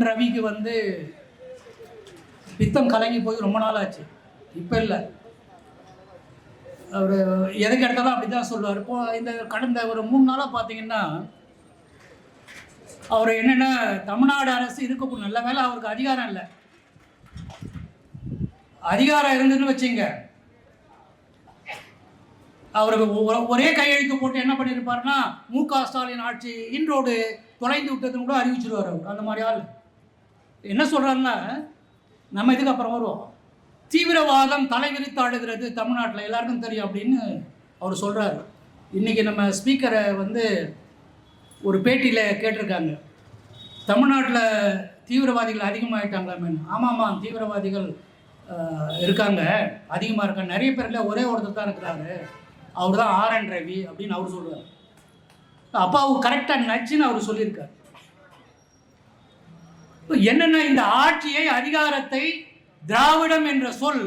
என் ரவிக்கு வந்து பித்தம் கலங்கி போய் ரொம்ப நாள் ஆச்சு இப்போ இல்லை. அவர் எதுக்கு எடுத்தாலும் அப்படி தான் சொல்லுவார். இப்போ இந்த கடந்த ஒரு மூணு நாளாக பார்த்தீங்கன்னா அவர் என்னென்னா தமிழ்நாடு அரசு இருக்கக்கூடிய நல்ல வேலை அவருக்கு அதிகாரம் இல்லை. அதிகாரம் இருந்துன்னு வச்சுங்க. அவருக்கு ஒரே கையெழுத்து போட்டு என்ன பண்ணியிருப்பாருன்னா மு க ஸ்டாலின் ஆட்சி இன்றோடு தொலைந்து விட்டதுன்னு கூட அறிவிச்சிருவார் அவர். அந்த மாதிரி ஆள் என்ன சொல்கிறாருன்னா நம்ம இதுக்கு அப்புறம் வருவோம். தீவிரவாதம் தலைவிரித்தாடுகிறது தமிழ்நாட்டில் எல்லாருக்கும் தெரியும் அப்படின்னு அவர் சொல்கிறாரு இன்றைக்கி நம்ம ஸ்பீக்கரை வந்து ஒரு பேட்டியில் கேட்டிருக்காங்க. தமிழ்நாட்டில் தீவிரவாதிகள் அதிகமாகிட்டாங்களாமே ஆமாம்மா தீவிரவாதிகள் இருக்காங்க. அதிகமாக இருக்காங்க நிறைய பேரில் ஒரே ஒருத்தர் தான் இருக்கிறாரு. அவர் தான் ஆர் என் ரவி அப்படின்னு அவர் சொல்கிறார் அப்போ அவர் கரெக்டாக நச்சுன்னு அவர் சொல்லியிருக்கார். என்னென்ன இந்த ஆட்சியை அதிகாரத்தை திராவிடம் என்ற சொல்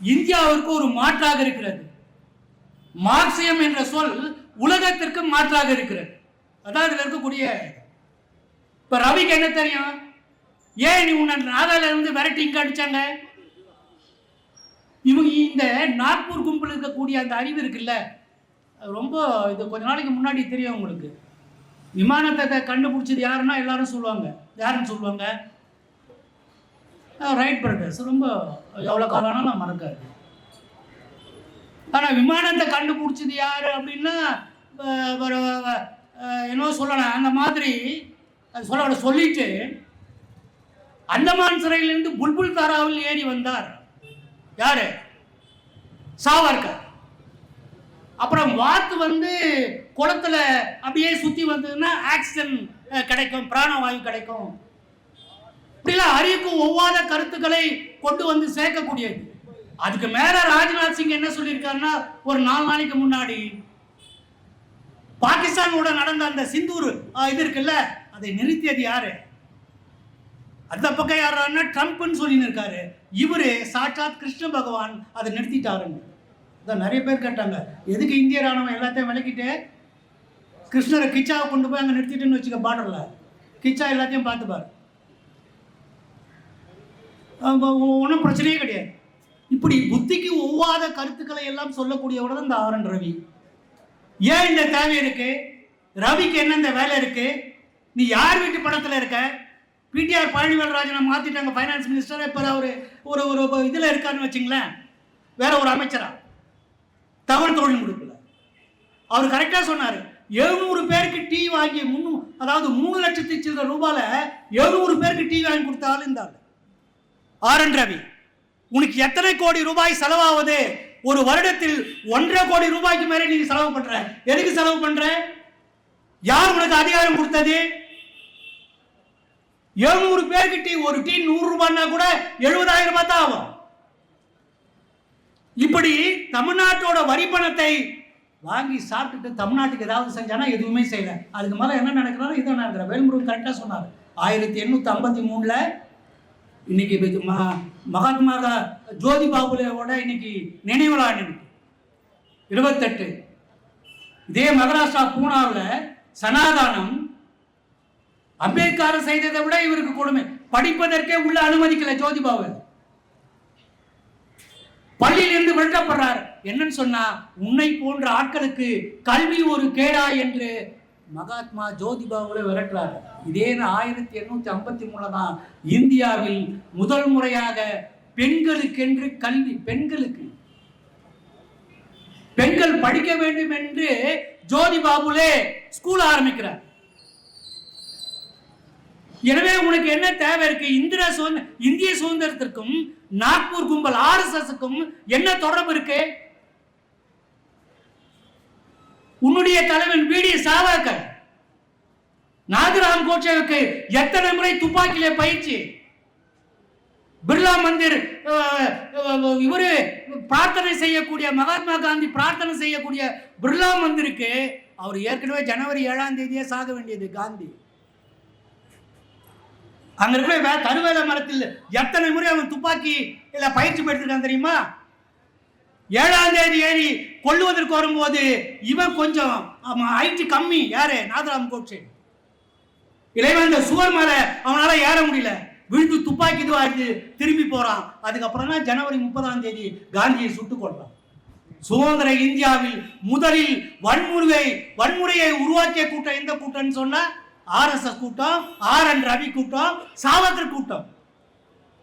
இந்தியாவிற்கு ஒரு மாற்றாக இருக்கிறது. மார்க்சியம் என்ற சொல் உலகத்திற்கு மாற்றாக இருக்கிறது. அதான் இதில் இருக்கக்கூடிய இப்போ ரவிக்கு என்ன தெரியும்? ஏன் நீ உன்னை நாகால இருந்து விரட்டி இங்க அடிச்சாங்க? இவங்க இந்த நாக்பூர் கும்பல் இருக்கக்கூடிய அந்த அறிவு இருக்குல்ல? ரொம்ப இது கொஞ்ச நாளைக்கு முன்னாடி தெரியும் உங்களுக்கு. விமானத்தை கண்டுபிடிச்சது யாருன்னா எல்லாரும் சொல்லுவாங்க. யாருன்னு சொல்லுவாங்க? ரைட் பிரதர்ஸ் ரொம்ப எவ்வளோ காலம் நான் மறக்காது ஆனால் விமானத்தை கண்டுபிடிச்சது யார் அப்படின்னா ஒரு என்னவோ சொல்லலாம். அந்த மாதிரி அது சொல்ல சொல்லிட்டு அந்தமான் சிறையிலிருந்து புல்புல் தாராவில் ஏறி வந்தார். யாரு? சாவர்கர். அப்புறம் வாத்து வந்து குளத்துல அப்படியே சுத்தி வந்ததுன்னா ஆக்சிஜன் கிடைக்கும். பிராணவாயு கிடைக்கும். இப்படிலாம் அறிவுக்கு ஒவ்வாத கருத்துக்களை கொண்டு வந்து சேர்க்கக்கூடியது. அதுக்கு மேல ராஜ்நாத் சிங் என்ன சொல்லியிருக்காருன்னா ஒரு நாலு நாளைக்கு முன்னாடி பாகிஸ்தானோட நடந்த அந்த சிந்தூர் இது இருக்குல்ல அதை நிறுத்தியது யாரு? அந்த பக்கம் யாருன்னா ட்ரம்ப்னு சொல்லின்னு இருக்காரு. இவரு சாட்சாத் கிருஷ்ண பகவான் அதை நிறுத்திட்டாருன்னு. இதான் நிறைய பேர் கேட்டாங்க எதுக்கு இந்திய ராணுவம் எல்லாத்தையும் விளக்கிட்டு கிருஷ்ணரை கிச்சாவை கொண்டு போய் அங்கே நிறுத்திட்டுன்னு வச்சுக்க பார்டரில் கிச்சா எல்லாத்தையும் பார்த்துப்பார் ஒன்றும் பிரச்சனையே கிடையாது. இப்படி புத்திக்கு ஒவ்வாத கருத்துக்களை எல்லாம் சொல்லக்கூடியவர் தான் இந்த ஆரன் ரவி. ஏன் இந்த தேவை இருக்கு? ரவிக்கு என்ன இந்த வேலை இருக்கு? நீ யார் வீட்டு படத்தில் இருக்க? பிடிஆர் பழனிவேல்ராஜனை மாற்றிட்டாங்க ஃபைனான்ஸ் மினிஸ்டர் இப்போ அவர் ஒரு ஒரு இதில் இருக்காருன்னு வச்சுங்களேன். வேற ஒரு அமைச்சரா? தகவல் தொழில்நுட்பத்தில் அவர் கரெக்டாக சொன்னார் எழுநூறு பேருக்கு டீ வாங்கி முன்னூ அதாவது மூணு லட்சத்தி சில்லற ரூபாயில் எழுநூறு பேருக்கு டீ வாங்கி கொடுத்தாலும் இருந்தார் இந்த ஆள். ஆர் என் ரவி உனக்கு எத்தனை கோடி ரூபாய் செலவாகுது ஒரு வருடத்தில் ஒன்றரை கோடி ரூபாய்க்கு மேலே நீ செலவு பண்ற. எதுக்கு செலவு பண்ற? யார் உனக்கு அதிகாரம் கொடுத்தது? எழுநூறு பேருக்கு டீ ஒரு டீ நூறு ரூபாய்னா கூட எழுபதாயிரம் ரூபாய் தான் ஆகும். இப்படி தமிழ்நாட்டோட வரி பணத்தை வாங்கி சாப்பிட்டுட்டு தமிழ்நாட்டுக்கு ஏதாவது செஞ்சானா எதுவுமே செய்யல. அதுக்கு மேலே என்ன நடக்கிறாரோ? இதை நடக்கிற. வேல்முருகன் கரெக்டாக சொன்னார். ஆயிரத்தி எண்ணூற்றி ஐம்பத்தி மூணில் இன்னைக்கு இது மகாத்மா ஜோதி பாபுலேவோட இன்னைக்கு நினைவு இருபத்தெட்டு. இதே மகாராஷ்டிரா பூனாவில் சனாதானம் அம்பேத்கர் செய்ததை விட இவருக்கு கொடுமை. படிப்பதற்கே உள்ள அனுமதிக்கல ஜோதிபாபு பள்ளியிலிருந்து விரட்டப்படுறார். என்னன்னு சொன்னா உன்னை போன்ற ஆட்களுக்கு கல்வி ஒரு கேடா என்று மகாத்மா ஜோதிபாபுல விரட்டுறார். இதே ஆயிரத்தி எண்ணூத்தி ஐம்பத்தி மூணுல தான் இந்தியாவில் முதல் முறையாக பெண்களுக்கென்று கல்வி பெண்களுக்கு. பெண்கள் படிக்க வேண்டும் என்று ஜோதி பாபுலே ஸ்கூல் ஆரம்பிக்கிறார். எனவே உனக்கு என்ன தேவை இருக்கு? இந்திரா சுதந்திர இந்திய சுதந்திரத்திற்கும் நாக்பூர் கும்பல் ஆர்எஸ்எஸ்க்கும் என்ன தொடர்பு இருக்கு? உன்னுடைய தலைவன் பிடி சாவர்கர். நாகராம் கோட்சேவுக்கு எத்தனை முறை துப்பாக்கியில பயிற்சி? பிர்லா மந்திர் இவரு பிரார்த்தனை செய்யக்கூடிய மகாத்மா காந்தி பிரார்த்தனை செய்யக்கூடிய பிர்லா மந்திருக்கு அவர் ஏற்கனவே ஜனவரி ஏழாம் தேதியே சாக வேண்டியது காந்தி. அங்க இருக்கிற கருவேல மரத்தில் எத்தனை முறை அவன் துப்பாக்கி இல்ல பயிற்சி பெற்றிருக்கான் தெரியுமா? ஏழாம் தேதி ஏறி கொள்ளுவதற்கு வரும்போது இவன் கொஞ்சம் ஹைட் கம்மி. யாரு? நாதராம் கோட்சே இளைவன் அந்த சுவர் மேலே அவனால ஏற முடியல. விழுந்து துப்பாக்கி இதுவாகி திரும்பி போறான். அதுக்கப்புறம் தான் ஜனவரி முப்பதாம் தேதி காந்தியை சுட்டு கொள்றான் சுதந்திர இந்தியாவில் முதலில் வன்முறை வன்முறையை உருவாக்கிய கூட்டம் எந்த கூட்டம்னு சொன்னா ஆர்எஸ்எஸ் கூட்டம் ஆர் என் ரவி கூட்டம் சாவர்கர் கூட்டம்.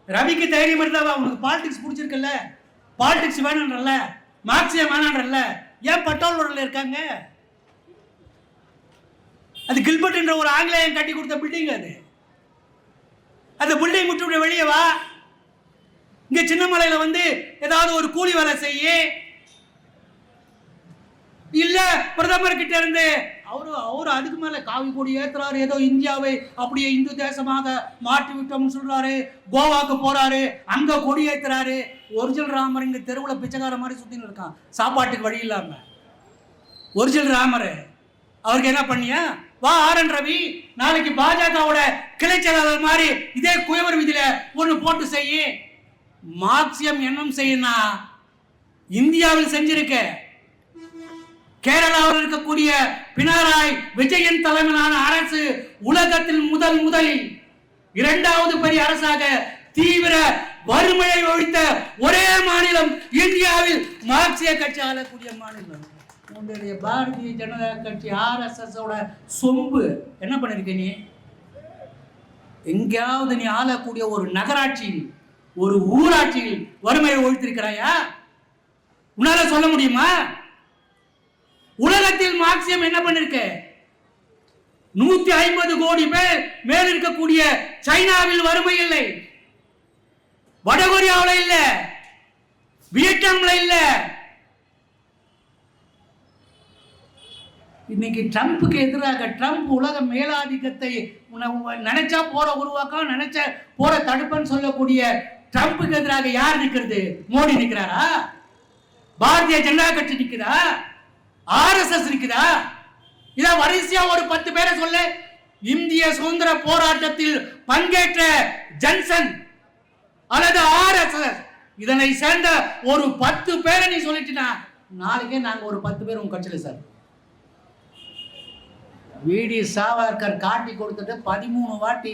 ரவிக்கு தைரியம் இருந்தா உனக்கு பாலிடிக்ஸ் பிடிச்சிருக்குல்ல? பாலிடிக்ஸ் வேணுன்றல மார்க்சியம் வேணான்றல ஏன் பட்டோல் ரோட்ல இருக்காங்க? அது கில்பர்ட் என்ற ஒரு ஆங்கிலேயம் கட்டி கொடுத்த பில்டிங் அது. அந்த பில்டிங் விட்டு வெளியே வா. இங்க சின்னமலையில வந்து ஏதாவது ஒரு கூலி வேலை செய்ய. இல்ல பிரதமர் கிட்ட இருந்து அவரு அவரு அதுக்கு மேல காவி கொடி ஏத்துறாரு. ஏதோ இந்தியாவை அப்படியே இந்து தேசமாக மாற்றி விட்டோம்னு சொல்றாரு. கோவாக்கு போறாரு. அங்க கொடி ஏத்துறாரு. ஒரிஜினல் ராமர் இங்க தெருவுல பிச்சைக்கார மாதிரி சுற்றின்னு இருக்கான். சாப்பாட்டுக்கு வழி இல்லாம. ஒரிஜினல் ராமர். அவருக்கு என்ன பண்ணியா? வா ஆர் என் ரவி. நாளைக்கு பாஜகவோட கிளை செயலாளர் மாதிரி இதே குயவர் விதியில ஒன்று போட்டு செய்யு. மார்க்சியம் என்னும் செய்யணும் இந்தியாவில் செஞ்சிருக்க. கேரளாவில் இருக்கக்கூடிய பினராய் விஜயன் தலைமையிலான அரசு உலகத்தில் முதல் முதலில் இரண்டாவது பெரிய அரசாக தீவிர வறுமையை ஒழித்த ஒரே மாநிலம் இந்தியாவில் மார்க்சிய கட்சி ஆளக்கூடிய மாநிலம். உங்களுடைய பாரதிய ஜனதா கட்சி ஆர்எஸ்எஸ் சொம்பு என்ன பண்ணிருக்க நீ? எங்கேயாவது நீ ஆளக்கூடிய ஒரு நகராட்சியில் ஒரு ஊராட்சியில் வறுமையை ஒழித்திருக்கிறாயா? உன்னால சொல்ல முடியுமா? உலகத்தில் மார்க்சியம் என்ன பண்ணிருக்கு? நூத்தி ஐம்பது கோடி பேர் மேல் இருக்கக்கூடிய சைனாவில் வறுமை இல்லை. வடகொரியாவில் இல்ல. வியட்நாம்ல இல்ல. இன்னைக்கு ட்ரம்ப்புக்கு எதிராக ட்ரம்ப் உலக மேலாதிக்கத்தை நினைச்சா போற உருவாக்கம் நினைச்ச போற தடுப்பன்னு சொல்லக்கூடிய ட்ரம்ப்புக்கு எதிராக யார் நிக்கிறது? மோடி நிக்கிறாரா? பாரதிய ஜனதா கட்சி நிக்குதா? ஆர்எஸ்எஸ் இருக்குதா இத வரிசையா ஒரு பத்து பேரை சொல்ல. இந்திய சுதந்திர போராட்டத்தில் பங்கேற்ற ஜன்சன் அல்லது ஆர்எஸ்எஸ். இதனை சேர்ந்த ஒரு பத்து பேரை நீ சொல்லிட்டுனா நாளைக்கே நாங்க ஒரு பத்து பேர் உங்க கட்சியில சார். விடி சாவர்கர் காட்டி கொடுத்துட்டு பதிமூணு வாட்டி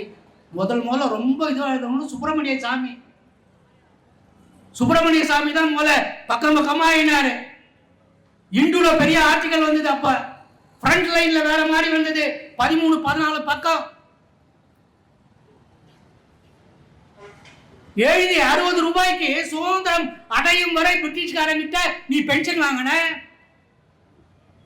முதல் முதல்ல ரொம்ப இதுவாக இருந்தவங்க சுப்பிரமணிய சாமி. சுப்பிரமணிய சாமி தான் முதல்ல பக்கம் பக்கமாக ஆயினாரு. இந்துல பெரிய ஆட்சிகள் வந்தது அப்ப. ஃப்ரண்ட் லைன்ல வேற மாதிரி வந்தது. பதிமூணு பதினாலு பக்கம். எழுதி அறுபது ரூபாய்க்கு சுதந்திரம் அடையும் வரை பிரிட்டிஷ்காரங்கிட்ட நீ பென்ஷன் வாங்கின?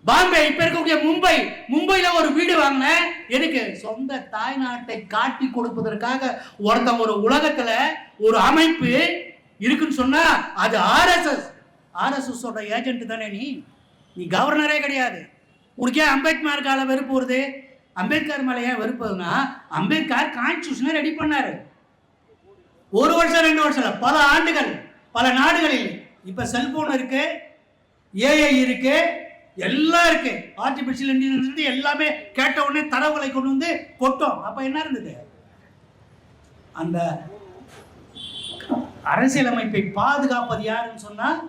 பாம்பே இப்ப இருக்கக்கூடிய மும்பை மும்பையில ஒரு வீடு வாங்கின? எனக்கு சொந்த தாய்நாட்டை காட்டி கொடுப்பதற்காக ஒருத்தன் ஒரு உலகத்துல ஒரு அமைப்பு இருக்குன்னு சொன்னா அது ஆர்எஸ்எஸ் ஆர்எஸ்எஸ் ஏஜென்ட் தானே நீ? நீ கவர்னரே கிடையாது. உனக்கே அம்பேத்கர் கால வெறுப்பு வருது? அம்பேத்கர் மேலே ஏன் வெறுப்புனா அம்பேத்கர் கான்ஸ்டியூஷனை ரெடி பண்ணார். ஒரு வருஷம் ரெண்டு வருஷம் பல ஆண்டுகள் பல நாடுகளில் இப்போ செல்போன் இருக்கு ஏஐ இருக்கு எல்லாம் இருக்கு. ஆர்டிபிஷியல் இன்டெலிஜென்ஸ் எல்லாமே கேட்ட உடனே தரவுகளை கொண்டு வந்து கொட்டோம். அப்போ என்ன இருந்தது? அந்த அரசியலமைப்பை பாதுகாப்பது யாருன்னு சொன்னால்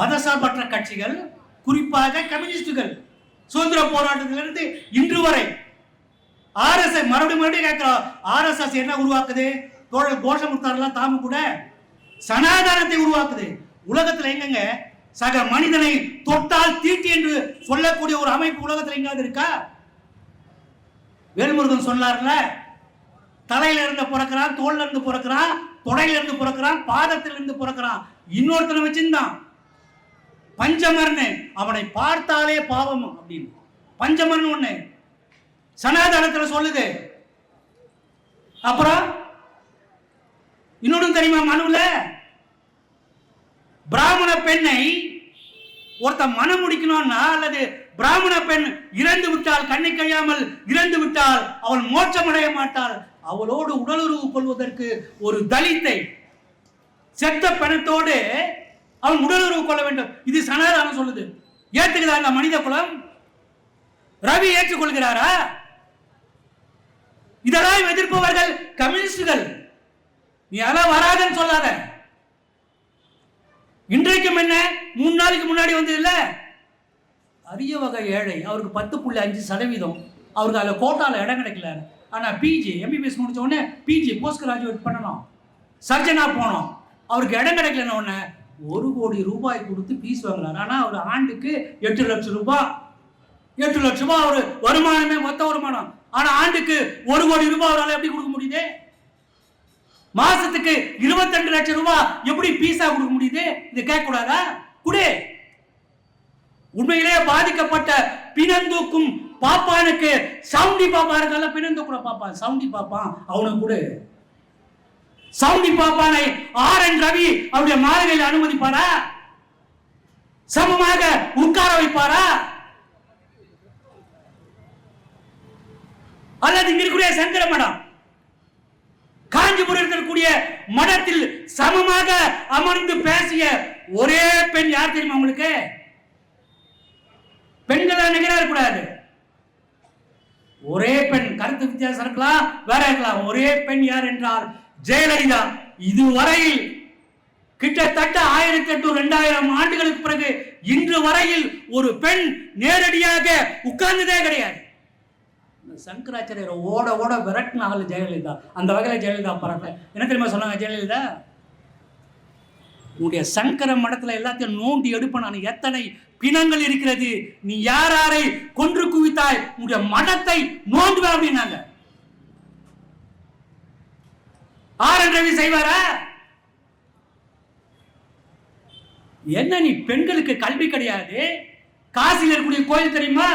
மதசார்பற்ற கட்சிகள் குறிப்பாக கம்யூனிஸ்டுகள் சுதந்திர போராட்டத்திலிருந்து இன்று வரை ஆர்எஸ்எஸ் மறுபடியும் மறுபடியும் கேட்கிறோம் ஆர்எஸ்எஸ் என்ன உருவாக்குது? தோழர் கோஷமுத்தாரெல்லாம் தாம கூட சனாதானத்தை உருவாக்குது. உலகத்துல எங்கங்க? சக மனிதனை தொட்டால் தீட்டி என்று சொல்லக்கூடிய ஒரு அமைப்பு உலகத்துல எங்காவது இருக்கா? வேல்முருகன் சொன்னார்ல தலையில இருந்து பிறக்கிறான் தோல்ல இருந்து பிறக்கிறான் தொடையில இருந்து பிறக்கிறான் பாதத்திலிருந்து பிறக்கிறான். இன்னொருத்தனை வச்சிருந்தான். பஞ்சமர்னு அவனை பார்த்தாலே பாவம் அப்படின்னு. பஞ்சமர்னு ஒண்ணு. சனாதனத்துல சொல்லுது. அப்புறம் இன்னொன்னு தெரியுமா மனுல பிராமண பெண்ணை ஒருத்தன் மனம் முடிக்கணும்னா அல்லது பிராமண பெண் இறந்து விட்டால் கண்ணை கழியாமல் இறந்து விட்டால் அவள் மோட்சமடைய மாட்டாள். அவளோடு உடலுறவு கொள்வதற்கு ஒரு தலித்தை செத்த பணத்தோடு அவன் உடலுறவு கொள்ள வேண்டும். இது சனாதானம் சொல்லுது. ஏத்துக்குதா இந்த மனித குலம்? ரவி ஏற்றுக்கொள்கிறாரா? இதெல்லாம் எதிர்ப்பவர்கள் கம்யூனிஸ்டுகள். நீ அதெல்லாம் வராதுன்னு சொல்லாத. இன்றைக்கும் என்ன? மூணு நாளைக்கு முன்னாடி வந்தது இல்லை? அரிய வகை ஏழை. அவருக்கு பத்து புள்ளி அஞ்சு சதவீதம். அவருக்கு அதில் கோட்டாவில் இடம் கிடைக்கல. ஆனால் பிஜி எம்பிபிஎஸ் முடிச்ச உடனே பிஜி போஸ்ட் கிராஜுவேட் பண்ணணும். சர்ஜனாக போனோம். அவருக்கு இடம் கிடைக்கலன்னு உடனே ஒரு கோடி ரூபாய் கொடுத்து ஃபீஸ் வாங்குறாரு. ஆனால் அவர் ஆண்டுக்கு எட்டு லட்சம் ரூபாய் எட்டு லட்சம் ரூபாய் அவர் வருமானமே மொத்த வருமானம். ஆனால் ஆண்டுக்கு ஒரு கோடி ரூபாய் அவரால் எப்படி கொடுக்க முடியுது? மாசத்துக்கு இருபத்தெண்டு லட்சம் ரூபாய் எப்படி பீஸா கொடுக்க முடியுது? இது கேட்க கூடாதா குடு. உண்மையிலே பாதிக்கப்பட்ட பிணந்தூக்கும் பாப்பானுக்கு சவுண்டி பாப்பா இருக்கல பிணந்தூக்குற பாப்பா சவுண்டி பாப்பான் அவனுக்கு கொடு. சவுதி பாப்பானை ஆர் என் ரவி அவருடைய மாளிகையில் அனுமதிப்பாரா? சமமாக உட்கார வைப்பாரா? அல்லது இங்க இருக்கக்கூடிய சங்கர மடம் காஞ்சிபுரம் இருக்கக்கூடிய மடத்தில் சமமாக அமர்ந்து பேசிய ஒரே பெண் யார் தெரியுமா உங்களுக்கு? பெண்களா நிகழ கூடாது ஒரே பெண் கருத்து வித்தியாசம் இருக்கலாம் வேற இருக்கலாம். ஒரே பெண் யார் என்றால் ஜெயலலிதா இதுவரையில் கிட்டத்தட்ட ஆயிரத்தி எட்டு ரெண்டாயிரம் ஆண்டுகளுக்கு பிறகு இன்று வரையில் ஒரு பெண் நேரடியாக உட்கார்ந்ததே கிடையாது. இந்த சங்கராச்சாரியரை ஓட ஓட விரட்டினாங்கல்ல ஜெயலலிதா. அந்த வகையில் ஜெயலலிதா பரப்பல என்ன தெரியுமா சொன்னாங்க ஜெயலலிதா? உன்னுடைய சங்கர மடத்தில் எல்லாத்தையும் நோண்டி எடுப்ப நான் எத்தனை பிணங்கள் இருக்கிறது. நீ யார் யாரை கொன்று குவித்தாய்? உன்னுடைய மடத்தை நோண்டுவேன் அப்படின்னாங்க. ஆர் என் ரவி செய்வாரா? என்ன நீ பெண்களுக்கு கல்வி கிடையாது? காசியில் இருக்கக்கூடிய கோயில் தெரியுமா?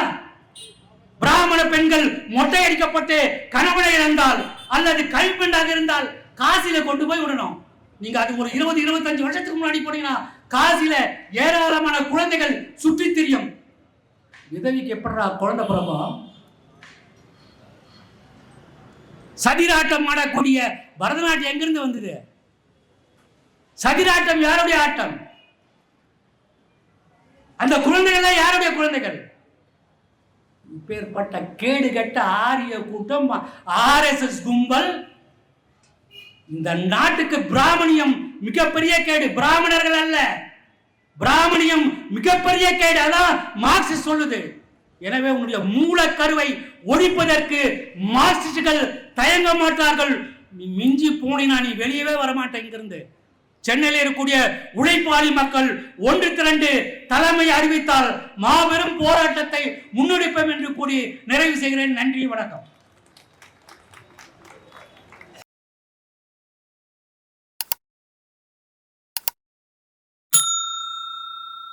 பிராமண பெண்கள் மொட்டை அடிக்கப்பட்டு கணவனை இழந்தால் அல்லது கைப்பெண்ணாக இருந்தால் காசில கொண்டு போய் விடணும். நீங்க அது ஒரு இருபது இருபத்தஞ்சு வருஷத்துக்கு முன்னாடி போனீங்கன்னா காசில ஏராளமான குழந்தைகள் சுற்றி தெரியும். விதவிக்கு எப்படா குழந்தை பிறப்போம் சதிராட்டம் ஆடக்கூடிய பரதநாட்டியம் எங்கிருந்து வந்தது? சதிராட்டம் யாருடைய ஆட்டம்? அந்த குழந்தைகள் யாருடைய குழந்தைகள்? இப்பேற்பட்ட கேடு கெட்ட ஆரிய கூட்டம் ஆர்எஸ்எஸ் கும்பல். இந்த நாட்டுக்கு பிராமணியம் மிகப்பெரிய கேடு. பிராமணர்கள் அல்ல. பிராமணியம் மிகப்பெரிய கேடு. அதான் மார்க்சிஸ்ட் சொல்லுது. எனவே உன்னுடைய மூலக்கருவை ஒழிப்பதற்கு மார்க்சிஸ்டுகள் தயங்க மாட்டார்கள். நீ மிஞ்சி போனினா நீ வெளியவே வரமாட்டே இங்கிருந்து. சென்னையில் இருக்கக்கூடிய உழைப்பாளி மக்கள் ஒன்று திரண்டு தலைமை அறிவித்தால் மாபெரும் போராட்டத்தை முன்னெடுப்போம் என்று கூறி நிறைவு செய்கிறேன். நன்றி வணக்கம்.